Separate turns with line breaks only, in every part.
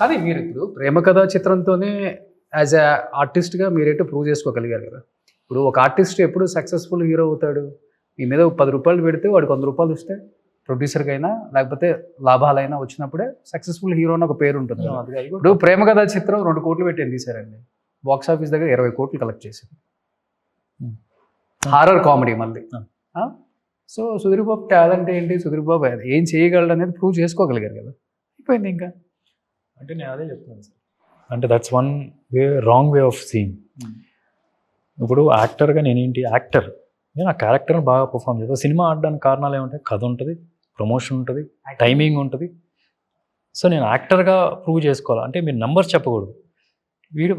కానీ మీరు ఇప్పుడు ప్రేమ కథా చిత్రంతోనే యాజ్ ఎ ఆర్టిస్ట్గా మీరైతే ప్రూవ్ చేసుకోగలిగారు కదా. ఇప్పుడు ఒక ఆర్టిస్ట్ ఎప్పుడు సక్సెస్ఫుల్ హీరో అవుతాడు? మీ మీద పది రూపాయలు పెడితే వాడికి వంద రూపాయలు వస్తే ప్రొడ్యూసర్కి అయినా లేకపోతే లాభాలైనా వచ్చినప్పుడే సక్సెస్ఫుల్ హీరో అని ఒక పేరు ఉంటుంది. ఇప్పుడు ప్రేమ కథా చిత్రం రెండు కోట్లు పెట్టి తీశారండి. బాక్స్ ఆఫీస్ దగ్గర ఇరవై కోట్లు కలెక్ట్ చేసింది.
Hmm.
హారర్ కామెడీ మళ్ళీ.
Ah.
So Sudheer Babu talent ఏంటి? సుధీర్ బాబు ఏం చేయగలడు అనేది ప్రూవ్ చేసుకోగలిగారు కదా. అయిపోయింది ఇంకా.
అంటే నేను అదే చెప్తున్నాను సార్. అంటే that's one way wrong way of seeing ఇప్పుడు యాక్టర్గా నేనేంటి యాక్టర్ నేను ఆ క్యారెక్టర్ని బాగా పర్ఫామ్ చేస్తాను సినిమా ఆడడానికి కారణాలు ఏముంటాయి కథ ఉంటుంది ప్రమోషన్ ఉంటుంది టైమింగ్ ఉంటుంది. సో నేను యాక్టర్గా ప్రూవ్ చేసుకోవాలి. అంటే మీరు నంబర్స్ చెప్పకూడదు. వీడు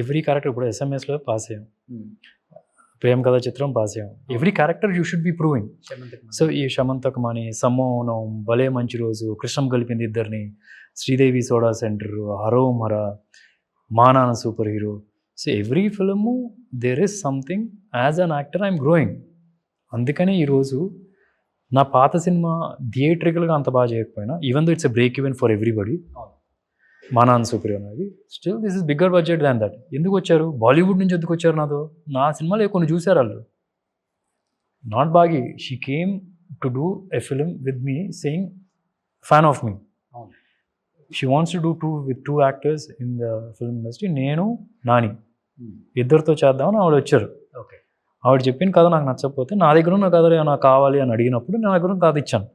ఎవ్రీ క్యారెక్టర్ ఇప్పుడు ఎస్ఎంఎస్లో పాస్ అయ్యాం. ప్రేమ కథ చిత్రం పాస్ అయ్యాం every character you should be proving. So ఈ శమంతక్ మణి సమ్మోహనం భలే మంచి రోజు కృష్ణం కలిపింది ఇద్దరిని. Sridevi soda centre Harom Hara Maa Nanna superhero. So every film there is something as an actor I'm growing అందుకని ఈరోజు నా పాత సినిమా థియేట్రికల్గా అంత బాగా చేయకపోయినా even though it's a break even for everybody Maa Nanna superhero అనేది. Still this is bigger budget than that ఎందుకు వచ్చారు? బాలీవుడ్ నుంచి ఎందుకు వచ్చారు నాతో? నా సినిమాలు కొన్ని చూశారు వాళ్ళు. Not Baaghi she came to do a film with me saying fan of me. She wants to do two with two actors in the film industry నేను నాని. ఇద్దరితో చేద్దామని ఆవిడ వచ్చారు.
ఓకే.
ఆవిడ చెప్పిన కథ నాకు నచ్చకపోతే నా దగ్గర ఉన్న కథ నాకు కావాలి అని అడిగినప్పుడు నా దగ్గర కథ ఇచ్చాను.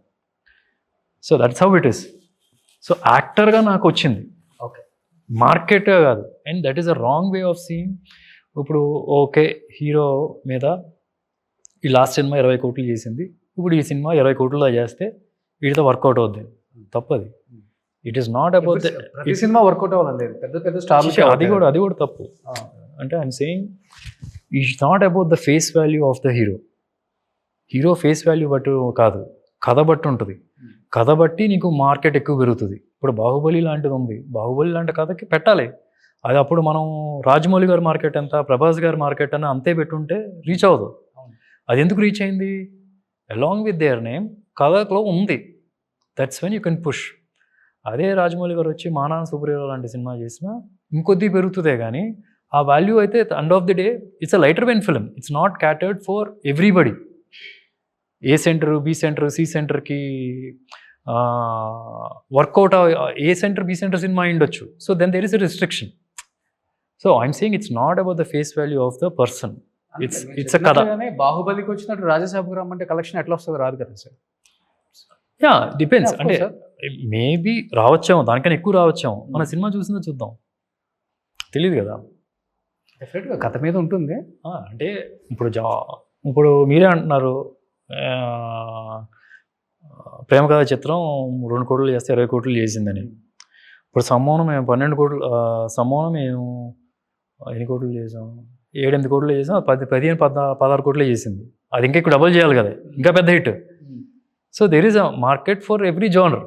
So that's how it is so యాక్టర్గా నాకు వచ్చింది. మార్కెట్ కాదు. And that is a wrong way of seeing ఇప్పుడు ఓకే హీరో మీద ఈ లాస్ట్ సినిమా ఇరవై కోట్లు చేసింది. ఇప్పుడు ఈ సినిమా ఇరవై కోట్లలో చేస్తే వీటితో వర్కౌట్ అవుద్ది. తప్పది. ఇట్ ఈస్ నాట్ అబౌట్
ప్రతి సినిమా వర్కౌట్ అవ్వాలండి. పెద్ద పెద్ద
అది కూడా అది కూడా తప్పు. అంటే I'm saying is not about the face value of the hero hero face value బట్టి కాదు. కథ బట్టి ఉంటుంది. కథ బట్టి నీకు మార్కెట్ ఎక్కువ పెరుగుతుంది. ఇప్పుడు బాహుబలి లాంటిది ఉంది. బాహుబలి లాంటి కథకి పెట్టాలి. అది అప్పుడు మనం రాజమౌళి గారి మార్కెట్ ఎంత ప్రభాస్ గారి మార్కెట్ అని అంతే పెట్టుంటే రీచ్ అవ్వదు. అది ఎందుకు రీచ్ అయింది? అలాంగ్ విత్ దేర్ నేమ్ కథలో ఉంది. That's when you can push అదే రాజమౌళి గారు వచ్చి మానాన్ సూపర్ హీరో లాంటి సినిమా చేసినా ఇంకొద్ది పెరుగుతుందే కానీ ఆ వాల్యూ అయితే end of the day it's a lighter vein film it's not catered for everybody A centre B centre C సెంటర్కి work out A centre B centre cinema ఉండొచ్చు. So then there is a restriction so I'm saying it's not about the face value of the person It's- it's a కథ.
బాహుబలికి వచ్చినట్టు రాజసాబు రామ్ అంటే collection ఎట్లా వస్తుందో రాదు కదా సార్.
యా డిపెండ్స్ అంటే. మేబీ రావచ్చేమో దానికన్నా ఎక్కువ రావచ్చేమో. మన సినిమా చూసిందో చూద్దాం. తెలియదు కదా.
డెఫినెట్గా కథ మీద ఉంటుంది.
అంటే ఇప్పుడు జా ఇప్పుడు మీరే అంటున్నారు ప్రేమ కథ చిత్రం రెండు కోట్లు చేస్తే ఇరవై కోట్లు చేసిందని. ఇప్పుడు సమ్మోనం మేము పన్నెండు కోట్లు సమ్మోనం మేము ఎన్ని కోట్లు చేసాం? ఏడెనిమిది కోట్లు చేసాం. పది పదిహేను పద్నా పదహారు కోట్లే చేసింది. అది ఇంకా ఎక్కువ డబుల్ చేయాలి కదా. ఇంకా పెద్ద hit. So there is a market for every genre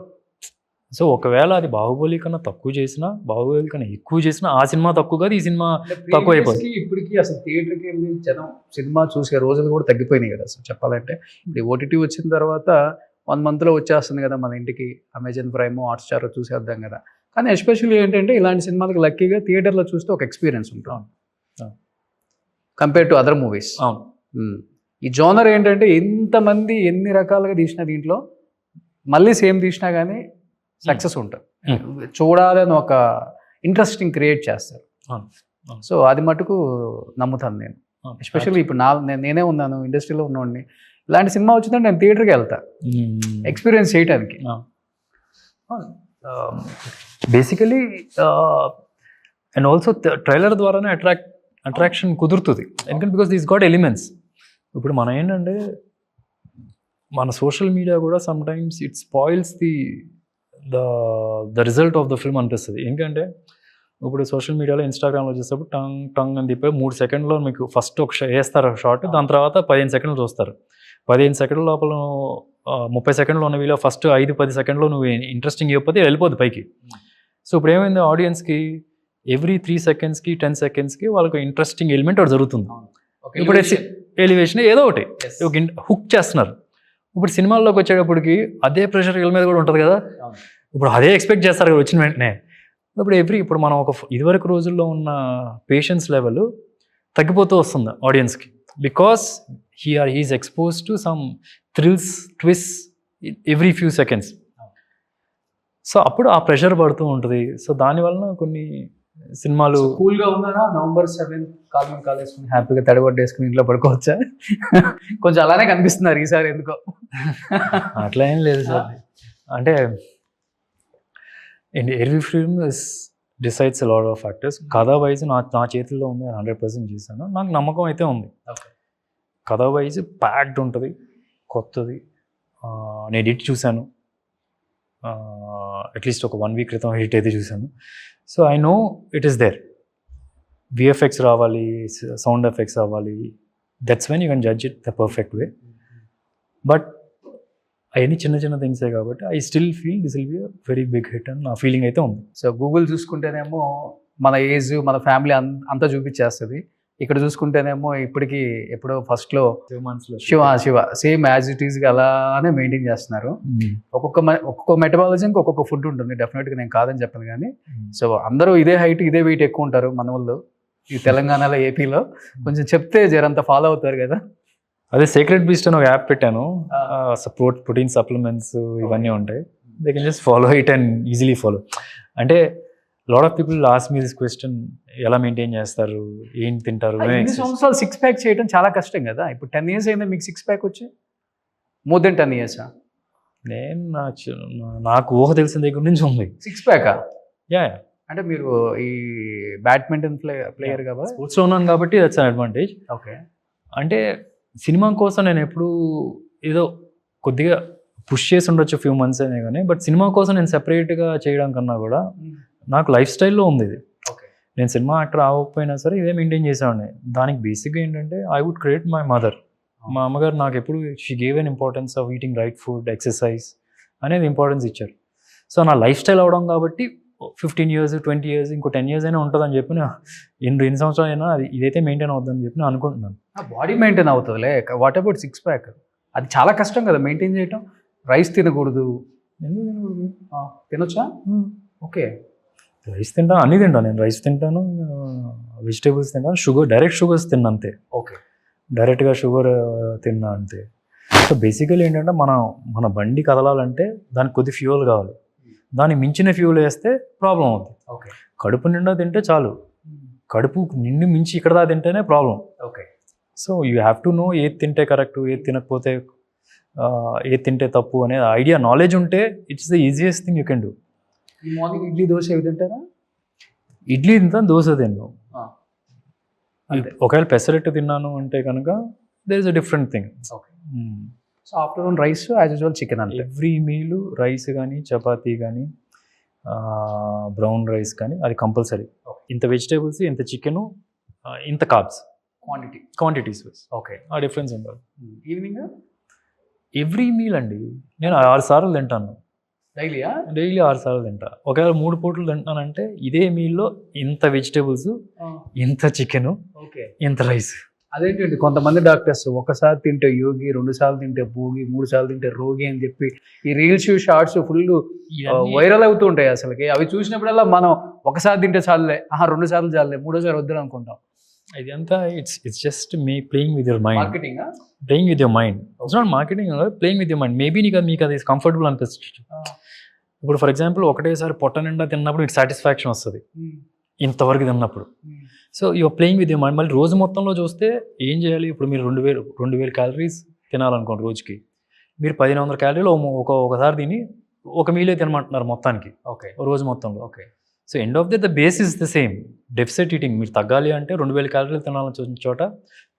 so ఒకవేళ అది బాహుబలి కన్నా తక్కువ చేసినా బాహుబలి కన్నా ఎక్కువ చేసినా ఆ సినిమా తక్కువ కాదు ఈ సినిమా తక్కువ అయిపోతుంది.
ఇప్పటికి అసలు థియేటర్కి వెళ్ళి జనం సినిమా చూసే రోజులు కూడా తగ్గిపోయినాయి కదా. అసలు చెప్పాలంటే ఇప్పుడు ఓటీటీ వచ్చిన తర్వాత వన్ మంత్లో వచ్చేస్తుంది కదా మన ఇంటికి. అమెజాన్ ప్రైమ్ హాట్స్టార్ చూసేద్దాం కదా. కానీ ఎస్పెషల్లీ ఏంటంటే ఇలాంటి సినిమాలకు లక్కీగా థియేటర్లో చూస్తే ఒక ఎక్స్పీరియన్స్ ఉంటుంది. కంపేర్ టు అదర్ మూవీస్
అవును.
ఈ జోనర్ ఏంటంటే ఎంతమంది ఎన్ని రకాలుగా తీసిన దీంట్లో మళ్ళీ సేమ్ తీసినా కానీ సక్సెస్ ఉంటుంది. చూడాలని ఒక ఇంట్రెస్టింగ్ క్రియేట్ చేస్తారు. సో అది మటుకు నమ్ముతాను నేను. ఎస్పెషల్లీ ఇప్పుడు నా నేనే ఉన్నాను ఇండస్ట్రీలో ఉన్నవాడిని ఇలాంటి సినిమా వచ్చిందంటే నేను థియేటర్కి వెళ్తా. ఎక్స్పీరియన్స్ చేయడానికి
బేసికలీ అండ్ ఆల్సో ట్రైలర్ ద్వారానే అట్రాక్ట్ అట్రాక్షన్ కుదురుతుంది. ఎందుకంటే బికాస్ దీస్ గాట్ ఎలిమెంట్స్ ఇప్పుడు మనం ఏంటంటే మన సోషల్ మీడియా కూడా sometimes it spoils the the the result of the film అనిపిస్తుంది. ఏంటంటే ఇప్పుడు సోషల్ మీడియాలో ఇన్స్టాగ్రామ్లో చూసేటప్పుడు టంగ్ టంగ్ అని చెప్పి మూడు సెకండ్లో మీకు ఫస్ట్ ఒక వేస్తారు షార్ట్ దాని తర్వాత పదిహేను సెకండ్లు చూస్తారు. పదిహేను సెకండ్ల లోపల ముప్పై సెకండ్లో ఉన్న వీలో ఫస్ట్ ఐదు పది సెకండ్లో నువ్వు ఇంట్రెస్టింగ్ ఇవ్వకపోతే వెళ్ళిపోద్ది పైకి. సో ఇప్పుడు ఏమైంది ఆడియన్స్కి ఎవ్రీ త్రీ సెకండ్స్కి టెన్ సెకండ్స్కి వాళ్ళకి ఇంట్రెస్టింగ్ ఎలిమెంట్ ఒకటి జరుగుతుంది. ఇప్పుడు ఎలివేషన్ ఏదో ఒకటి. ఒక హుక్ చేస్తున్నారు. ఇప్పుడు సినిమాల్లోకి వచ్చేటప్పటికి అదే ప్రెషర్ వీళ్ళ మీద కూడా ఉంటుంది కదా. ఇప్పుడు అదే ఎక్స్పెక్ట్ చేస్తారు కదా వచ్చిన వెంటనే. ఇప్పుడు ఎవ్రీ ఇప్పుడు మనం ఒక ఇదివరకు రోజుల్లో ఉన్న పేషెన్స్ లెవెల్ తగ్గిపోతూ వస్తుంది ఆడియన్స్కి. Because he are he's expose to some thrills twists every few seconds. So అప్పుడు ఆ ప్రెషర్ పడుతూ ఉంటుంది. సో దానివలన కొన్ని సినిమాలు
కూల్గా ఉన్నారా? నవంబర్ సెవెన్ కాల్ మీద కాల్ వేసుకుని హ్యాపీగా తడిగొట్టేసుకుని ఇంట్లో పడుకోవచ్చా? కొంచెం అలానే కనిపిస్తున్నారు ఈసారి ఎందుకో.
అట్లా ఏం లేదు సార్. అంటే every film is decides lot of factors కథ వైజ్ నా నా చేతుల్లో ఉంది హండ్రెడ్ పర్సెంట్ చేశాను. నాకు నమ్మకం అయితే ఉంది. కథ వైజ్ ప్యాక్డ్ ఉంటుంది కొత్తది. నేను ఎడిట్ చూశాను. అట్లీస్ట్ ఒక వన్ వీక్ క్రితం ఎడిట్ అయితే చూశాను. So I know it is there VFX రావాలి సౌండ్ ఎఫెక్ట్స్ రావాలి that's when you can judge it the perfect way but అవన్నీ చిన్న చిన్న థింగ్సే కాబట్టి I still feel this will be very big hit అని నా ఫీలింగ్ అయితే ఉంది.
సో గూగుల్ చూసుకుంటేనేమో మన ఏజ్ మన ఫ్యామిలీ అంతా చూపించేస్తుంది. ఇక్కడ చూసుకుంటేనేమో ఇప్పటికి ఎప్పుడో ఫస్ట్లో Shiva Shiva same as it is అలానే మెయింటైన్ చేస్తున్నారు. ఒక్కొక్క మ- ఒక్కొక్క మెటబాలజీకి ఒక్కొక్క ఫుడ్ ఉంటుంది. డెఫినెట్గా నేను కాదని చెప్పను కానీ. సో అందరూ ఇదే హైట్ ఇదే వెయిట్ ఎక్కువ ఉంటారు మన వాళ్ళు. ఈ తెలంగాణలో ఏపీలో. కొంచెం చెప్తే జరంత ఫాలో అవుతారు కదా.
అదే సీక్రెట్ బీస్ట్ అని ఒక యాప్ పెట్టాను. సపోర్ట్ ప్రోటీన్ సప్లిమెంట్స్ ఇవన్నీ ఉంటాయి. They can just follow it and easily follow అంటే lot of people last me this question ఎలా మెయింటైన్ చేస్తారు? ఏం తింటారు?
సంవత్సరాలు సిక్స్ ప్యాక్ చేయడం చాలా కష్టం కదా? ఇప్పుడు టెన్ ఇయర్స్ అయిందా మీకు సిక్స్ ప్యాక్ వచ్చి? మోర్ దెన్ టెన్ ఇయర్స్
నేను నా నాకు ఊహ తెలిసిన దగ్గర నుంచి ఉంది.
సిక్స్ ప్యాకా
యా
అంటే మీరు ఈ బ్యాడ్మింటన్ ప్లే ప్లేయర్ కదా
స్పోర్ట్స్లో ఉన్నాను కాబట్టి దట్స్ అన్ అడ్వాంటేజ్
ఓకే
అంటే సినిమా కోసం నేను ఎప్పుడు ఏదో కొద్దిగా పుష్ చేసి ఉండొచ్చు ఫ్యూ మంత్స్ అయినా కానీ బట్ సినిమా కోసం నేను సెపరేట్గా చేయడం కన్నా కూడా నాకు లైఫ్ స్టైల్లో ఉంది ఇది. నేను సినిమా యాక్టర్ అవ్వకపోయినా సరే ఇదే మెయింటైన్ చేసేవాడిని. దానికి బేసిక్గా ఏంటంటే I would create my mother మా అమ్మగారు నాకు ఎప్పుడు she gave an importance of eating right food exercise అనేది ఇంపార్టెన్స్ ఇచ్చారు. సో నా లైఫ్ స్టైల్ అవడం కాబట్టి ఫిఫ్టీన్ ఇయర్స్ ట్వంటీ ఇయర్స్ ఇంకో టెన్ ఇయర్స్ అయినా ఉంటుందని చెప్పి నా- ఎన్ని ఎన్ని సంవత్సరాలు అయినా అది ఇదైతే మెయింటైన్ అవుతుందని చెప్పి నేను అనుకుంటున్నాను.
Body maintain అవుతుందిలే. What about six pack? అది చాలా కష్టం కదా మెయింటైన్ చేయటం. రైస్ తినకూడదు.
ఎందుకు తినకూడదు?
ఆ, తినొచ్చా? ఓకే.
రైస్ తింటాను అన్నీ తింటాను నేను రైస్ తింటాను వెజిటేబుల్స్ తింటాను షుగర్ డైరెక్ట్ షుగర్స్ తిన్నా అంతే.
ఓకే.
డైరెక్ట్గా షుగర్ తిన్నా అంతే. సో బేసికలీ ఏంటంటే మన మన బండి కదలాలంటే దానికి కొద్ది ఫ్యూయల్ కావాలి. దానికి మించిన ఫ్యూయల్ వేస్తే ప్రాబ్లం అవుతుంది
ఓకే.
కడుపు నిండా తింటే చాలు. కడుపు నిండి మించి ఇక్కడ దా తింటేనే problem.
Okay.
So you have to know ఏది తింటే కరెక్ట్ ఏది తినకపోతే ఏది తింటే తప్పు అనే ఐడియా నాలెడ్జ్ ఉంటే it's the easiest thing you can do.
Morning idli dosa ఏవి తింటారా?
ఇడ్లీ తింటాను దోశ తిన్నాను. ఒకవేళ పెసరెట్టు తిన్నాను అంటే కనుక there is a different thing
okay so afternoon rice as usual chicken అంతే.
ఎవ్రీ మీల్ రైస్ కానీ చపాతీ కానీ బ్రౌన్ రైస్ కానీ అది కంపల్సరీ ఇంత వెజిటేబుల్స్ ఇంత చికెను ఇంత కార్బ్స్
క్వాంటిటీ
క్వాంటిటీస్
ఓకే
ఆ డిఫరెన్స్ ఉండాలి.
ఈవినింగ్
ఎవ్రీ మీల్ అండి. నేను ఆరు సార్లు తింటాను.
డైలీయా
డైలీ ఆరు సార్లు తింటా. ఒకవేళ మూడు పూటలు తింటానంటే ఇదే మీల్లో ఇంత వెజిటేబుల్స్ ఇంత చికెను
ఓకే
ఇంత రైస్
అదేంటండి? కొంతమంది డాక్టర్స్ ఒకసారి తింటే యోగి రెండు సార్లు తింటే భోగి మూడు సార్లు తింటే రోగి అని చెప్పి ఈ రీల్స్ షార్ట్స్ ఫుల్ వైరల్ అవుతూ ఉంటాయి అసలుకి. అవి చూసినప్పుడల్లా మనం ఒకసారి తింటే చాలులే ఆహా రెండు సార్లు చాలులే మూడోసారి వద్దు అనుకుంటాం
ఇదంతా it's it's just me playing with your mind
marketing
playing with your mind it's not marketing playing with your mind maybe నీకు మీకు అది కంఫర్టబుల్ అనిపిస్తుంది. ఇప్పుడు ఫర్ ఎగ్జాంపుల్ ఒకటేసారి పొట్ట నిండా తిన్నప్పుడు మీకు సాటిస్ఫాక్షన్ వస్తుంది. ఇంతవరకు తిన్నప్పుడు. So your playing with your mind మళ్ళీ రోజు మొత్తంలో చూస్తే ఏం చేయాలి? ఇప్పుడు మీరు రెండు వేలు రెండు వేలు క్యాలరీస్ తినాలనుకోండి రోజుకి. మీరు పదిహేను వందల క్యాలరీలు ఒక ఒకసారి తిని ఒక మీలే తినమంటున్నారు మొత్తానికి.
ఓకే
రోజు మొత్తంలో.
Okay
so end of the the base is the same. Deficit eating మీరు తగ్గాలి అంటే రెండు వేల క్యాలరీలు తినాలని చూసిన చోట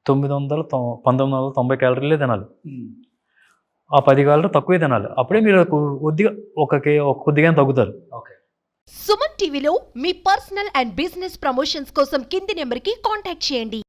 తొమ్మిది వందల తొ- పంతొమ్మిది వందల తొంభై క్యాలరీలే తినాలి. ఆ పది క్యాలరీ తక్కువే తినాలి. అప్పుడే మీరు కొద్దిగా ఒక కే ఒక కొద్దిగా తగ్గుతారు.
ఓకే
సుమన్ టీవీలో మీ పర్సనల్ అండ్ బిజినెస్ ప్రమోషన్స్ కోసం కింది నెంబర్కి కాంటాక్ట్ చేయండి.